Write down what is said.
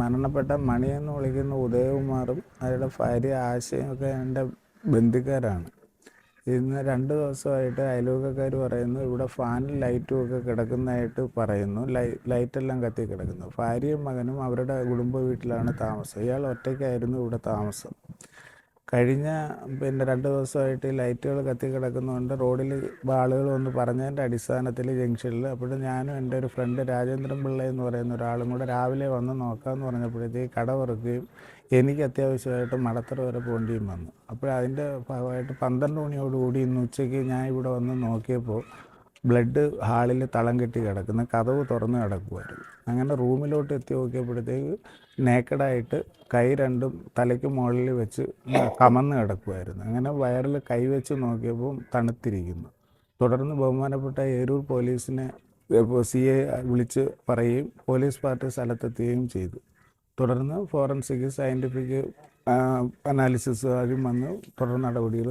മരണപ്പെട്ട മണി എന്ന് വിളിക്കുന്ന ഉദയകുമാറും അവരുടെ ഭാര്യ ആശയും ഒക്കെ എന്റെ ബന്ധുക്കാരാണ്. ഇന്ന് രണ്ട് ദിവസമായിട്ട് അയൽവക്കക്കാർ പറയുന്നു ഇവിടെ ഫാനും ലൈറ്റും ഒക്കെ കിടക്കുന്നതായിട്ട് പറയുന്നു. ലൈ ലൈറ്റെല്ലാം കത്തി കിടക്കുന്നു. ഭാര്യയും മകനും അവരുടെ കുടുംബ വീട്ടിലാണ് താമസം. ഇയാൾ ഒറ്റയ്ക്കായിരുന്നു ഇവിടെ താമസം. കഴിഞ്ഞ പിന്നെ രണ്ട് ദിവസമായിട്ട് ലൈറ്റുകൾ കത്തി കിടക്കുന്നതുകൊണ്ട് റോഡിൽ ആളുകൾ വന്ന് പറഞ്ഞതിന്റെ അടിസ്ഥാനത്തിൽ ജംഗ്ഷനിൽ അപ്പോഴും ഞാനും എന്റെ ഒരു ഫ്രണ്ട് രാജേന്ദ്രൻ പിള്ള എന്ന് പറയുന്ന ഒരാളും കൂടെ രാവിലെ വന്ന് നോക്കാമെന്ന് പറഞ്ഞപ്പോഴത്തേക്ക് കട തുറക്കുകയും എനിക്ക് അത്യാവശ്യമായിട്ട് മടത്തറ വരെ പോകേണ്ടിയും വന്നു. അപ്പോൾ അതിന്റെ ഭാഗമായിട്ട് പന്ത്രണ്ട് മണിയോടുകൂടി ഇന്ന് ഉച്ചയ്ക്ക് ഞാൻ ഇവിടെ വന്ന് നോക്കിയപ്പോൾ ബ്ലഡ് ഹാളിൽ തളം കെട്ടി കിടക്കുന്ന കതവ് തുറന്ന് കിടക്കുമായിരുന്നു അങ്ങനെ റൂമിലോട്ട് എത്തി നോക്കിയപ്പോഴത്തേക്ക് നേക്കഡായിട്ട് കൈ രണ്ടും തലയ്ക്ക് മുകളിൽ വെച്ച് കമന്ന് കിടക്കുമായിരുന്നു അങ്ങനെ വയറിൽ കൈ വെച്ച് നോക്കിയപ്പോൾ തണുത്തിരിക്കുന്നു. തുടർന്ന് ബഹുമാനപ്പെട്ട ഏരൂർ പോലീസിനെ സി എ വിളിച്ച് പറയുകയും പോലീസ് പാർട്ടി സ്ഥലത്തെത്തുകയും ചെയ്തു. തുടർന്ന് ഫോറൻസിക് സയന്റിഫിക് അനാലിസിസ് ആരും വന്ന് തുടർ നടപടികൾ